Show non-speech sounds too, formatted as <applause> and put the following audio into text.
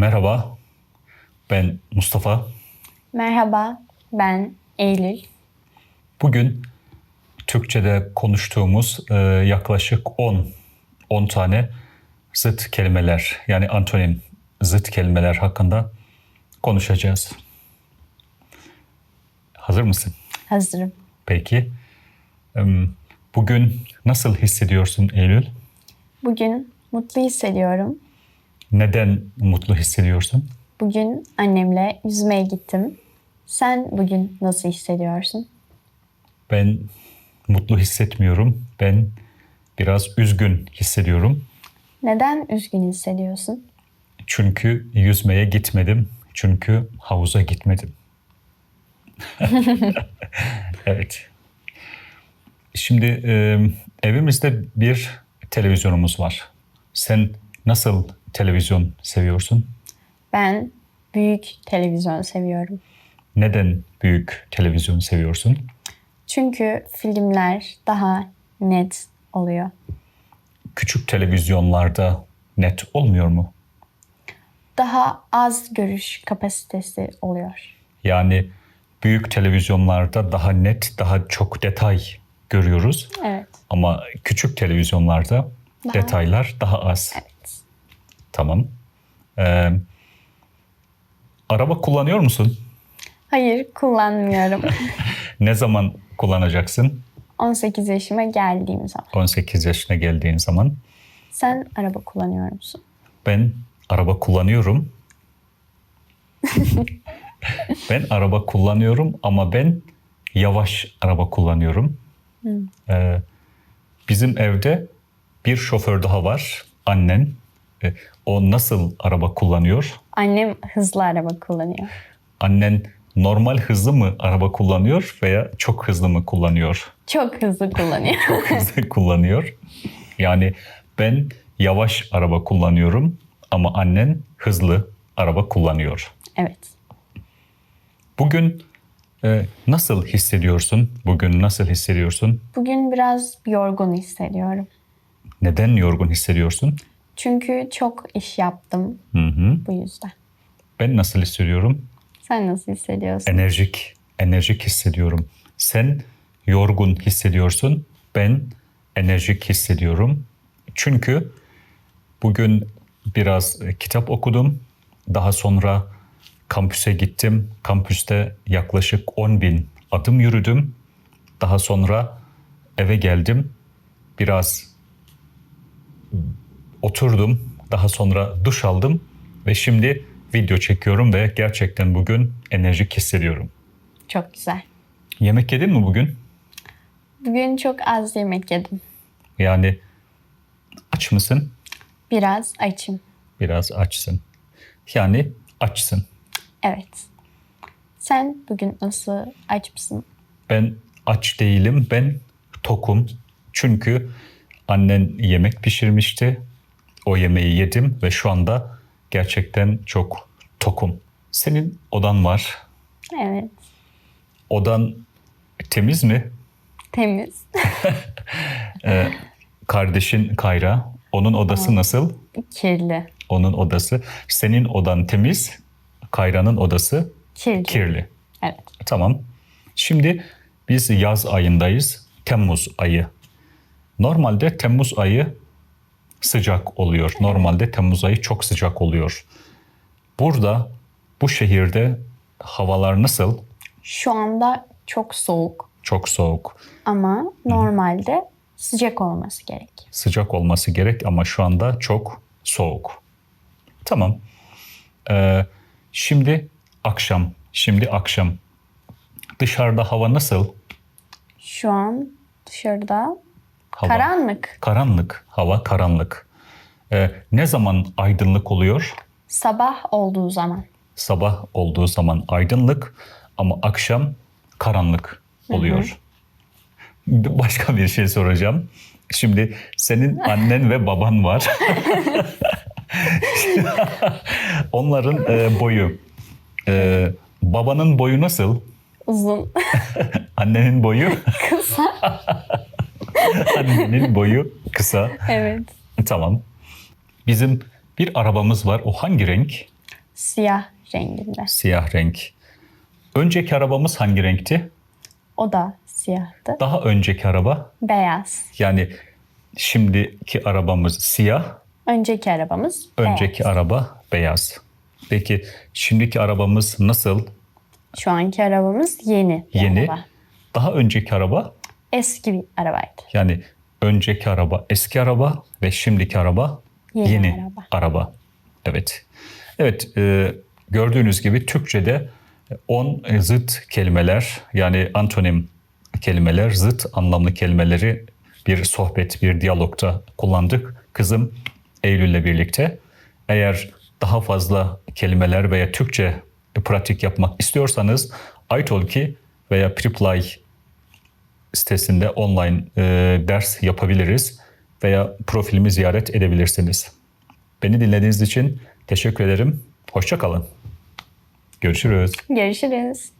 Merhaba, ben Mustafa. Merhaba, ben Eylül. Bugün Türkçe'de konuştuğumuz e, yaklaşık 10 10 tane zıt kelimeler yani antonim zıt kelimeler hakkında konuşacağız. Hazır mısın? Hazırım. Peki. Bugün nasıl hissediyorsun Eylül? Bugün mutlu hissediyorum. Neden mutlu hissediyorsun? Bugün annemle yüzmeye gittim. Sen bugün nasıl hissediyorsun? Ben mutlu hissetmiyorum. Ben biraz üzgün hissediyorum. Neden üzgün hissediyorsun? Çünkü yüzmeye gitmedim. Çünkü havuza gitmedim. <laughs> evet. Şimdi e, evimizde bir televizyonumuz var. Sen nasıl televizyon seviyorsun? Ben büyük televizyon seviyorum. Neden büyük televizyon seviyorsun? Çünkü filmler daha net oluyor. Küçük televizyonlarda net olmuyor mu? Daha az görüş kapasitesi oluyor. Yani büyük televizyonlarda daha net, daha çok detay görüyoruz. Evet. Ama küçük televizyonlarda Daha- detaylar daha az. Evet. Tamam. Ee, araba kullanıyor musun? Hayır, kullanmıyorum. <laughs> Ne zaman kullanacaksın? 18 yaşıma geldiğim zaman. 18 yaşına geldiğin zaman. Sen araba kullanıyor musun? Ben araba kullanıyorum. <laughs> ben araba kullanıyorum ama ben yavaş araba kullanıyorum. Ee, bizim evde bir şoför daha var. Annen. Ee, o nasıl araba kullanıyor? Annem hızlı araba kullanıyor. Annen normal hızlı mı araba kullanıyor veya çok hızlı mı kullanıyor? Çok hızlı kullanıyor. <laughs> Çok hızlı kullanıyor. Yani ben yavaş araba kullanıyorum ama annen hızlı araba kullanıyor. evet. Bugün e, nasıl hissediyorsun? Bugün nasıl hissediyorsun? Bugün biraz yorgun hissediyorum. Neden yorgun hissediyorsun? Çünkü çok iş yaptım Hı hı. bu yüzden. Ben nasıl hissediyorum? Sen nasıl hissediyorsun? Enerjik, enerjik hissediyorum. Sen yorgun hissediyorsun. Ben enerjik hissediyorum. Çünkü bugün biraz e, kitap okudum. Daha sonra kampüse gittim. Kampüste yaklaşık 10 bin adım yürüdüm. Daha sonra eve geldim. Biraz oturdum. Daha sonra duş aldım ve şimdi video çekiyorum ve gerçekten bugün enerjik hissediyorum. Çok güzel. Yemek yedin mi bugün? Bugün çok az yemek yedim. Yani aç mısın? Biraz açım. Biraz açsın. Yani açsın. Evet. Sen bugün nasıl aç mısın? Ben aç değilim, ben tokum. Çünkü annen yemek pişirmişti. O yemeği yedim ve şu anda gerçekten çok tokum. Senin odan var. Evet. Odan temiz mi? Temiz. <laughs> Kardeşin Kayra, onun odası nasıl? Kirli. Onun odası. Senin odan temiz, Kayra'nın odası Kirli. kirli. Evet. Tamam. Şimdi biz yaz ayındayız. Temmuz ayı. Normalde Temmuz ayı sıcak oluyor. Normalde Temmuz ayı çok sıcak oluyor. Burada bu şehirde havalar nasıl? Şu anda çok soğuk Çok soğuk. ama normalde sıcak olması gerek. Sıcak olması gerek ama şu anda çok soğuk. Tamam. Ee, şimdi akşam. Şimdi akşam. Dışarıda hava nasıl? Şu an dışarıda Hava. karanlık. Karanlık, hava karanlık. Ee, ne zaman aydınlık oluyor? Sabah olduğu zaman. Sabah olduğu zaman aydınlık ama akşam karanlık oluyor. <laughs> Başka bir şey soracağım. Şimdi senin <laughs> annen ve baban var. <laughs> Onların e, boyu. E, babanın boyu nasıl? Uzun. Annenin boyu? Kısa. <laughs> Annenin boyu kısa. evet. Tamam. Bizim bir arabamız var. O hangi renk? siyah renginde. Siyah renk. Önceki arabamız hangi renkti? O da siyahtı. Daha önceki araba Beyaz. yani şimdiki arabamız siyah, Önceki arabamız önceki beyaz. araba beyaz. Peki şimdiki arabamız nasıl? Şu anki arabamız yeni bir Yeni. araba. Daha önceki araba Eski bir arabaydı. yani önceki araba eski araba ve şimdiki araba Yeni yeni, araba. araba. Evet. Evet, e, gördüğünüz gibi Türkçe'de 10 zıt kelimeler yani antonim kelimeler, zıt anlamlı kelimeleri bir sohbet, bir diyalogta kullandık. Kızım Eylül'le birlikte. Eğer daha fazla kelimeler veya Türkçe pratik yapmak istiyorsanız iTalki veya Preply sitesinde online e, ders yapabiliriz veya profilimi ziyaret edebilirsiniz. Beni dinlediğiniz için teşekkür ederim. Hoşça kalın. Görüşürüz. Görüşürüz.